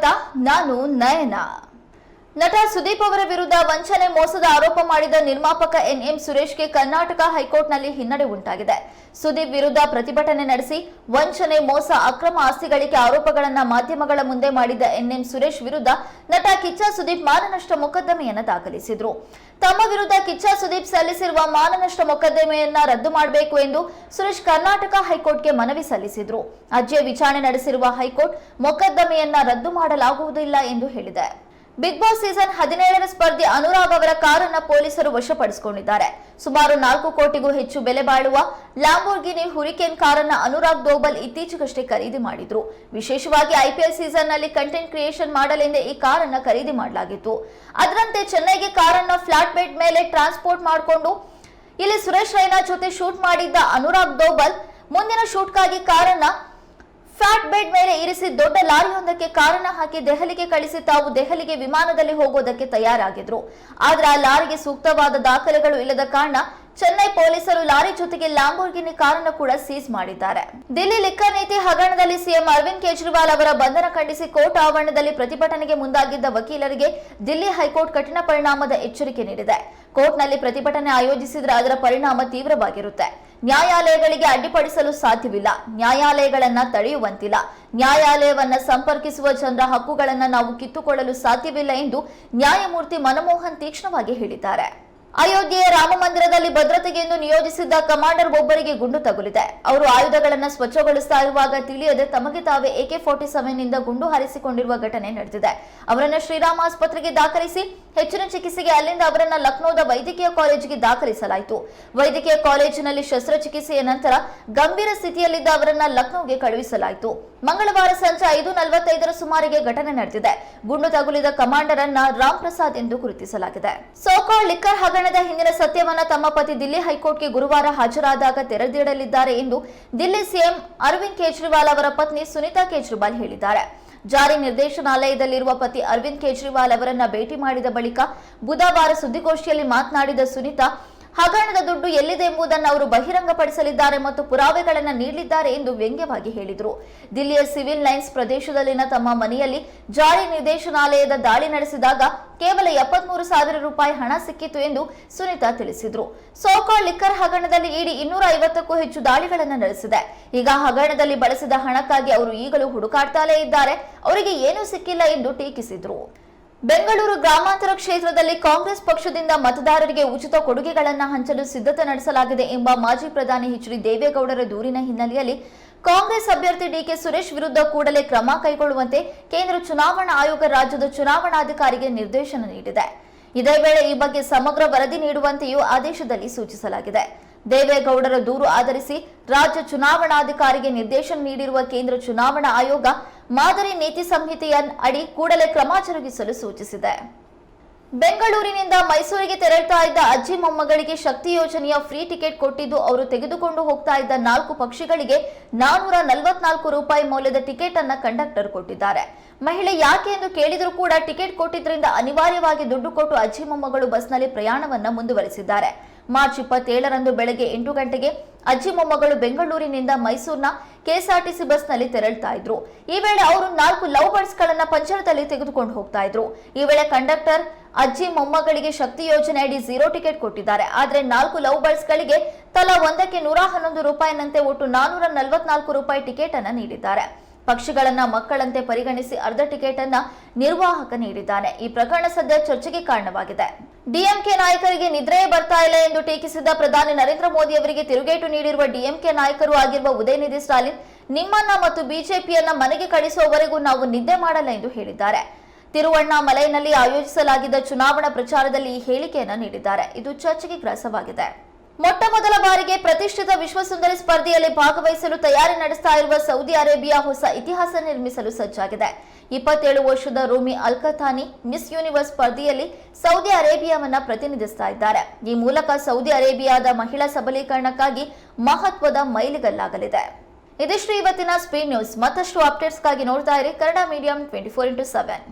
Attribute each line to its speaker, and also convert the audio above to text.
Speaker 1: કરતા નાનું નયના. ನಟ ಸುದೀಪ್ ಅವರ ವಿರುದ್ಧ ವಂಚನೆ ಮೋಸದ ಆರೋಪ ಮಾಡಿದ ನಿರ್ಮಾಪಕ ಎನ್ಎಂ ಸುರೇಶ್ಗೆ ಕರ್ನಾಟಕ ಹೈಕೋರ್ಟ್ನಲ್ಲಿ ಹಿನ್ನಡೆ ಉಂಟಾಗಿದೆ. ಸುದೀಪ್ ವಿರುದ್ಧ ಪ್ರತಿಭಟನೆ ನಡೆಸಿ ವಂಚನೆ, ಮೋಸ, ಅಕ್ರಮ ಆಸ್ತಿ ಆರೋಪಗಳನ್ನು ಆರೋಪಗಳನ್ನ ಮಾಧ್ಯಮಗಳ ಮುಂದೆ ಮಾಡಿದ ಎನ್ಎಂ ಸುರೇಶ್ ವಿರುದ್ಧ ನಟ ಕಿಚ್ಚ ಸುದೀಪ್ ಮಾನನಷ್ಟ ಮೊಕದ್ದಮೆಯನ್ನು ದಾಖಲಿಸಿದ್ರು. ತಮ್ಮ ವಿರುದ್ಧ ಕಿಚ್ಚ ಸುದೀಪ್ ಸಲ್ಲಿಸಿರುವ ಮಾನನಷ್ಟ ಮೊಕದ್ದಮೆಯನ್ನ ರದ್ದು ಮಾಡಬೇಕು ಎಂದು ಸುರೇಶ್ ಕರ್ನಾಟಕ ಹೈಕೋರ್ಟ್ಗೆ ಮನವಿ ಸಲ್ಲಿಸಿದ್ರು. ಅರ್ಜಿಯ ವಿಚಾರಣೆ ನಡೆಸಿರುವ ಹೈಕೋರ್ಟ್ ಮೊಕದ್ದಮೆಯನ್ನ ರದ್ದು ಮಾಡಲಾಗುವುದಿಲ್ಲ ಎಂದು ಹೇಳಿದೆ. ಬಿಗ್ ಬಾಸ್ ಸೀಸನ್ ಹದಿನೇಳರ ಸ್ಪರ್ಧಿ ಅನುರಾಗ್ ಅವರ ಕಾರನ್ನ ಪೊಲೀಸರು ವಶಪಡಿಸಿಕೊಂಡಿದ್ದಾರೆ. ಸುಮಾರು ನಾಲ್ಕು ಕೋಟಿಗೂ ಹೆಚ್ಚು ಬೆಲೆ ಬಾಳುವ ಲ್ಯಾಂಬೋರ್ಗಿನಿ ಹುರಿಕೇನ್ ಕಾರನ್ನ ಅನುರಾಗ್ ದೋಬಲ್ ಇತ್ತೀಚೆಗಷ್ಟೇ ಖರೀದಿ ಮಾಡಿದ್ರು. ವಿಶೇಷವಾಗಿ ಐಪಿಎಲ್ ಸೀಸನ್ನಲ್ಲಿ ಕಂಟೆಂಟ್ ಕ್ರಿಯೇಷನ್ ಮಾಡಲೆಂದೇ ಈ ಕಾರನ್ನ ಖರೀದಿ ಮಾಡಲಾಗಿತ್ತು. ಅದರಂತೆ ಚೆನ್ನೈಗೆ ಕಾರನ್ನ ಫ್ಲಾಟ್ ಬೆಡ್ ಮೇಲೆ ಟ್ರಾನ್ಸ್ಪೋರ್ಟ್ ಮಾಡಿಕೊಂಡು ಇಲ್ಲಿ ಸುರೇಶ್ ರೈನಾ ಜೊತೆ ಶೂಟ್ ಮಾಡಿದ್ದ ಅನುರಾಗ್ ದೋಬಲ್ ಮುಂದಿನ ಶೂಟ್ಗಾಗಿ ಕಾರನ್ನ ಫ್ಲಾಟ್ ಬೆಡ್ ಮೇಲೆ ಇರಿಸಿ ದೊಡ್ಡ ಲಾರಿಯೊಂದಕ್ಕೆ ಕಾರಣ ಹಾಕಿ ದೆಹಲಿಗೆ ಕಳಿಸಿ ತಾವು ದೆಹಲಿಗೆ ವಿಮಾನದಲ್ಲಿ ಹೋಗೋದಕ್ಕೆ ತಯಾರಾಗಿದ್ರು. ಆದ್ರೆ ಆ ಲಾರಿಗೆ ಸೂಕ್ತವಾದ ದಾಖಲೆಗಳು ಇಲ್ಲದ ಕಾರಣ ಚೆನ್ನೈ ಪೊಲೀಸರು ಲಾರಿ ಜೊತೆಗೆ ಲ್ಯಾಂಬೋರ್ಗಿನಿ ಕಾರನ್ನು ಕೂಡ ಸೀಸ್ ಮಾಡಿದ್ದಾರೆ. ದಿಲ್ಲಿ ಲಿಕ್ಕರ್ ನೀತಿ ಹಗರಣದಲ್ಲಿ ಸಿಎಂ ಅರವಿಂದ್ ಕೇಜ್ರಿವಾಲ್ ಅವರ ಬಂಧನ ಖಂಡಿಸಿ ಕೋರ್ಟ್ ಆವರಣದಲ್ಲಿ ಪ್ರತಿಭಟನೆಗೆ ಮುಂದಾಗಿದ್ದ ವಕೀಲರಿಗೆ ದಿಲ್ಲಿ ಹೈಕೋರ್ಟ್ ಕಠಿಣ ಪರಿಣಾಮದ ಎಚ್ಚರಿಕೆ ನೀಡಿದೆ. ಕೋರ್ಟ್ನಲ್ಲಿ ಪ್ರತಿಭಟನೆ ಆಯೋಜಿಸಿದ್ರೆ ಅದರ ಪರಿಣಾಮ ತೀವ್ರವಾಗಿರುತ್ತೆ. ನ್ಯಾಯಾಲಯಗಳಿಗೆ ಅಡ್ಡಿಪಡಿಸಲು ಸಾಧ್ಯವಿಲ್ಲ. ನ್ಯಾಯಾಲಯಗಳನ್ನ ತಡೆಯುವಂತಿಲ್ಲ. ನ್ಯಾಯಾಲಯವನ್ನ ಸಂಪರ್ಕಿಸುವ ಜನರ ಹಕ್ಕುಗಳನ್ನು ನಾವು ಕಿತ್ತುಕೊಳ್ಳಲು ಸಾಧ್ಯವಿಲ್ಲ ಎಂದು ನ್ಯಾಯಮೂರ್ತಿ ಮನಮೋಹನ್ ತೀಕ್ಷ್ಣವಾಗಿ ಹೇಳಿದ್ದಾರೆ. ಅಯೋಧ್ಯೆಯ ರಾಮ ಮಂದಿರದಲ್ಲಿ ಭದ್ರತೆಗೆ ಎಂದು ನಿಯೋಜಿಸಿದ್ದ ಕಮಾಂಡರ್ ಒಬ್ಬರಿಗೆ ಗುಂಡು ತಗುಲಿದೆ. ಅವರು ಆಯುಧಗಳನ್ನು ಸ್ವಚ್ಛಗೊಳಿಸ್ತಾ ಇರುವಾಗ ತಿಳಿಯದೆ ತಮಗೆ ತಾವೇ ಎಕೆ ಫೋರ್ಟಿ ಸೆವೆನ್ನಿಂದ ಗುಂಡು ಹಾರಿಸಿಕೊಂಡಿರುವ ಘಟನೆ ನಡೆದಿದೆ. ಅವರನ್ನು ಶ್ರೀರಾಮ ಆಸ್ಪತ್ರೆಗೆ ದಾಖಲಿಸಿ ಹೆಚ್ಚಿನ ಚಿಕಿತ್ಸೆಗೆ ಅಲ್ಲಿಂದ ಅವರನ್ನ ಲಕ್ನೋದ ವೈದ್ಯಕೀಯ ಕಾಲೇಜಿಗೆ ದಾಖಲಿಸಲಾಯಿತು. ವೈದ್ಯಕೀಯ ಕಾಲೇಜಿನಲ್ಲಿ ಶಸ್ತ್ರಚಿಕಿತ್ಸೆಯ ನಂತರ ಗಂಭೀರ ಸ್ಥಿತಿಯಲ್ಲಿದ್ದ ಅವರನ್ನ ಲಕ್ನೋಗೆ ಕಳುಹಿಸಲಾಯಿತು. ಮಂಗಳವಾರ ಸಂಜೆ ಐದು ನಲವತ್ತೈದರ ಸುಮಾರಿಗೆ ಘಟನೆ ನಡೆದಿದೆ. ಗುಂಡು ತಗುಲಿದ ಕಮಾಂಡರ್ ಅನ್ನ ರಾಮ್ ಪ್ರಸಾದ್ ಎಂದು ಗುರುತಿಸಲಾಗಿದೆ. ಸೋಕಾಳ್ ಲಿಕ್ಕರ್ ಹಗರಣದ ಹಿಂದಿನ ಸತ್ಯವನ್ನ ತಮ್ಮ ಪತಿ ದಿಲ್ಲಿ ಹೈಕೋರ್ಟ್ಗೆ ಗುರುವಾರ ಹಾಜರಾದಾಗ ತೆರೆದಿಡಲಿದ್ದಾರೆ ಎಂದು ದಿಲ್ಲಿ ಸಿಎಂ ಅರವಿಂದ್ ಕೇಜ್ರಿವಾಲ್ ಅವರ ಪತ್ನಿ ಸುನೀತಾ ಕೇಜ್ರಿವಾಲ್ ಹೇಳಿದ್ದಾರೆ. ಜಾರಿ ನಿರ್ದೇಶನಾಲಯದಲ್ಲಿರುವ ಪತಿ ಅರವಿಂದ್ ಕೇಜ್ರಿವಾಲ್ ಅವರನ್ನ ಭೇಟಿ ಮಾಡಿದ ಬಳಿಕ ಬುಧವಾರ ಸುದ್ದಿಗೋಷ್ಠಿಯಲ್ಲಿ ಮಾತನಾಡಿದ ಸುನೀತಾ ಹಗರಣದ ದುಡ್ಡು ಎಲ್ಲಿದೆ ಎಂಬುದನ್ನು ಅವರು ಬಹಿರಂಗಪಡಿಸಲಿದ್ದಾರೆ ಮತ್ತು ಪುರಾವೆಗಳನ್ನು ನೀಡಲಿದ್ದಾರೆ ಎಂದು ವ್ಯಂಗ್ಯವಾಗಿ ಹೇಳಿದರು. ದಿಲ್ಲಿಯ ಸಿವಿಲ್ ಲೈನ್ಸ್ ಪ್ರದೇಶದಲ್ಲಿನ ತಮ್ಮ ಮನೆಯಲ್ಲಿ ಜಾರಿ ನಿರ್ದೇಶನಾಲಯದ ದಾಳಿ ನಡೆಸಿದಾಗ ಕೇವಲ ಎಪ್ಪತ್ಮೂರು ಸಾವಿರ ರೂಪಾಯಿ ಹಣ ಸಿಕ್ಕಿತು ಎಂದು ಸುನೀತಾ ತಿಳಿಸಿದರು. ಸೋಕಾಳ್ ಲಿಕ್ಕರ್ ಹಗರಣದಲ್ಲಿ ಇಡೀ ಇನ್ನೂರ ಐವತ್ತಕ್ಕೂ ಹೆಚ್ಚು ದಾಳಿಗಳನ್ನು ನಡೆಸಿದೆ. ಈಗ ಹಗರಣದಲ್ಲಿ ಬಳಸಿದ ಹಣಕ್ಕಾಗಿ ಅವರು ಈಗಲೂ ಹುಡುಕಾಡ್ತಾಲೇ ಇದ್ದಾರೆ. ಅವರಿಗೆ ಏನೂ ಸಿಕ್ಕಿಲ್ಲ ಎಂದು ಟೀಕಿಸಿದ್ರು. ಬೆಂಗಳೂರು ಗ್ರಾಮಾಂತರ ಕ್ಷೇತ್ರದಲ್ಲಿ ಕಾಂಗ್ರೆಸ್ ಪಕ್ಷದಿಂದ ಮತದಾರರಿಗೆ ಉಚಿತ ಕೊಡುಗೆಗಳನ್ನು ಹಂಚಲು ಸಿದ್ಧತೆ ನಡೆಸಲಾಗಿದೆ ಎಂಬ ಮಾಜಿ ಪ್ರಧಾನಿ ಎಚ್ ಡಿ ದೇವೇಗೌಡರ ದೂರಿನ ಹಿನ್ನೆಲೆಯಲ್ಲಿ ಕಾಂಗ್ರೆಸ್ ಅಭ್ಯರ್ಥಿ ಡಿಕೆ ಸುರೇಶ್ ವಿರುದ್ಧ ಕೂಡಲೇ ಕ್ರಮ ಕೈಗೊಳ್ಳುವಂತೆ ಕೇಂದ್ರ ಚುನಾವಣಾ ಆಯೋಗ ರಾಜ್ಯದ ಚುನಾವಣಾಧಿಕಾರಿಗೆ ನಿರ್ದೇಶನ ನೀಡಿದೆ. ಇದೇ ವೇಳೆ ಈ ಬಗ್ಗೆ ಸಮಗ್ರ ವರದಿ ನೀಡುವಂತೆಯೂ ಆದೇಶದಲ್ಲಿ ಸೂಚಿಸಲಾಗಿದೆ. ದೇವೇಗೌಡರ ದೂರು ಆಧರಿಸಿ ರಾಜ್ಯ ಚುನಾವಣಾಧಿಕಾರಿಗೆ ನಿರ್ದೇಶನ ನೀಡಿರುವ ಕೇಂದ್ರ ಚುನಾವಣಾ ಆಯೋಗ ಮಾದರಿ ನೀತಿ ಸಂಹಿತೆಯ ಅಡಿ ಕೂಡಲೇ ಕ್ರಮ ಜರುಗಿಸಲು ಸೂಚಿಸಿದೆ. ಬೆಂಗಳೂರಿನಿಂದ ಮೈಸೂರಿಗೆ ತೆರಳ್ತಾ ಇದ್ದ ಅಜ್ಜಿ ಮೊಮ್ಮಗಳಿಗೆ ಶಕ್ತಿ ಯೋಜನೆಯ ಫ್ರೀ ಟಿಕೆಟ್ ಕೊಟ್ಟಿದ್ದು ಅವರು ತೆಗೆದುಕೊಂಡು ಹೋಗ್ತಾ ಇದ್ದ ನಾಲ್ಕು ಪಕ್ಷಿಗಳಿಗೆ ನಾನೂರ ನಲವತ್ನಾಲ್ಕು ರೂಪಾಯಿ ಮೌಲ್ಯದ ಟಿಕೆಟ್ ಅನ್ನ ಕಂಡಕ್ಟರ್ ಕೊಟ್ಟಿದ್ದಾರೆ. ಮಹಿಳೆ ಯಾಕೆ ಎಂದು ಕೇಳಿದರೂ ಕೂಡ ಟಿಕೆಟ್ ಕೊಟ್ಟಿದ್ದರಿಂದ ಅನಿವಾರ್ಯವಾಗಿ ದುಡ್ಡು ಕೊಟ್ಟು ಅಜ್ಜಿ ಮೊಮ್ಮಗಳು ಬಸ್ನಲ್ಲಿ ಪ್ರಯಾಣವನ್ನ ಮುಂದುವರೆಸಿದ್ದಾರೆ. ಮಾರ್ಚ್ ಇಪ್ಪತ್ತೇಳರಂದು ಬೆಳಗ್ಗೆ ಎಂಟು ಗಂಟೆಗೆ ಅಜ್ಜಿ ಮೊಮ್ಮಗಳು ಬೆಂಗಳೂರಿನಿಂದ ಮೈಸೂರಿನ ಕೆಎಸ್ಆರ್ಟಿಸಿ ಬಸ್ನಲ್ಲಿ ತೆರಳ್ತಾ ಇದ್ರು. ಈ ವೇಳೆ ಅವರು ನಾಲ್ಕು ಲವ್ ಬರ್ಡ್ಸ್ ಗಳನ್ನ ತೆಗೆದುಕೊಂಡು ಹೋಗ್ತಾ ಇದ್ರು. ಈ ವೇಳೆ ಕಂಡಕ್ಟರ್ ಅಜ್ಜಿ ಮೊಮ್ಮಗಳಿಗೆ ಶಕ್ತಿ ಯೋಜನೆ ಅಡಿ ಜೀರೋ ಟಿಕೆಟ್ ಕೊಟ್ಟಿದ್ದಾರೆ. ಆದ್ರೆ ನಾಲ್ಕು ಲವ್ ಬರ್ಡ್ಸ್ ಗಳಿಗೆ ತಲಾ ಒಂದಕ್ಕೆ ನೂರ ಹನ್ನೊಂದು ರೂಪಾಯಿನಂತೆ ಒಟ್ಟು ನಾನೂರ ನಲವತ್ನಾಲ್ಕು ರೂಪಾಯಿ ಟಿಕೆಟ್ ಅನ್ನ ನೀಡಿದ್ದಾರೆ. ಪಕ್ಷಿಗಳನ್ನ ಮಕ್ಕಳಂತೆ ಪರಿಗಣಿಸಿ ಅರ್ಧ ಟಿಕೆಟ್ ಅನ್ನ ನಿರ್ವಾಹಕ ನೀಡಿದ್ದಾನೆ. ಈ ಪ್ರಕರಣ ಸದ್ಯ ಚರ್ಚೆಗೆ ಕಾರಣವಾಗಿದೆ. ಡಿಎಂಕೆ ನಾಯಕರಿಗೆ ನಿದ್ರೆಯೇ ಬರ್ತಾ ಇಲ್ಲ ಎಂದು ಟೀಕಿಸಿದ ಪ್ರಧಾನಿ ನರೇಂದ್ರ ಮೋದಿ ಅವರಿಗೆ ತಿರುಗೇಟು ನೀಡಿರುವ ಡಿಎಂಕೆ ನಾಯಕರು ಆಗಿರುವ ಉದಯನಿಧಿ ಸ್ಟಾಲಿನ್, ನಿಮ್ಮನ್ನ ಮತ್ತು ಬಿಜೆಪಿಯನ್ನ ಮನೆಗೆ ಕಳಿಸುವವರೆಗೂ ನಾವು ನಿದ್ದೆ ಮಾಡಲ್ಲ ಎಂದು ಹೇಳಿದ್ದಾರೆ. ತಿರುವಣ್ಣಾಮಲೈನಲ್ಲಿ ಆಯೋಜಿಸಲಾಗಿದ್ದ ಚುನಾವಣಾ ಪ್ರಚಾರದಲ್ಲಿ ಈ ಹೇಳಿಕೆಯನ್ನು ನೀಡಿದ್ದಾರೆ. ಇದು ಚರ್ಚೆಗೆ ಗ್ರಾಸವಾಗಿದೆ. ಮೊಟ್ಟ ಮೊದಲ ಬಾರಿಗೆ ಪ್ರತಿಷ್ಠಿತ ವಿಶ್ವಸುಂದರಿ ಸ್ಪರ್ಧೆಯಲ್ಲಿ ಭಾಗವಹಿಸಲು ತಯಾರಿ ನಡೆಸ್ತಾ ಇರುವ ಸೌದಿ ಅರೇಬಿಯಾ ಹೊಸ ಇತಿಹಾಸ ನಿರ್ಮಿಸಲು ಸಜ್ಜಾಗಿದೆ. ಇಪ್ಪತ್ತೇಳು ವರ್ಷದ ರೂಮಿ ಅಲ್ಕಥಾನಿ ಮಿಸ್ ಯೂನಿವರ್ಸ್ ಸ್ಪರ್ಧೆಯಲ್ಲಿ ಸೌದಿ ಅರೇಬಿಯಾವನ್ನ ಪ್ರತಿನಿಧಿಸ್ತಾ ಇದ್ದಾರೆ. ಈ ಮೂಲಕ ಸೌದಿ ಅರೇಬಿಯಾದ ಮಹಿಳಾ ಸಬಲೀಕರಣಕ್ಕಾಗಿ ಮಹತ್ವದ ಮೈಲಿಗಲ್ಲಾಗಲಿದೆ. ಇದಿಷ್ಟು ಇವತ್ತಿನ ಸ್ಪೀಡ್ ನ್ಯೂಸ್. ಮತ್ತಷ್ಟು ಅಪ್ಡೇಟ್ಸ್ಗಾಗಿ ನೋಡ್ತಾ ಇರಿ Kannada medium twenty four into seven.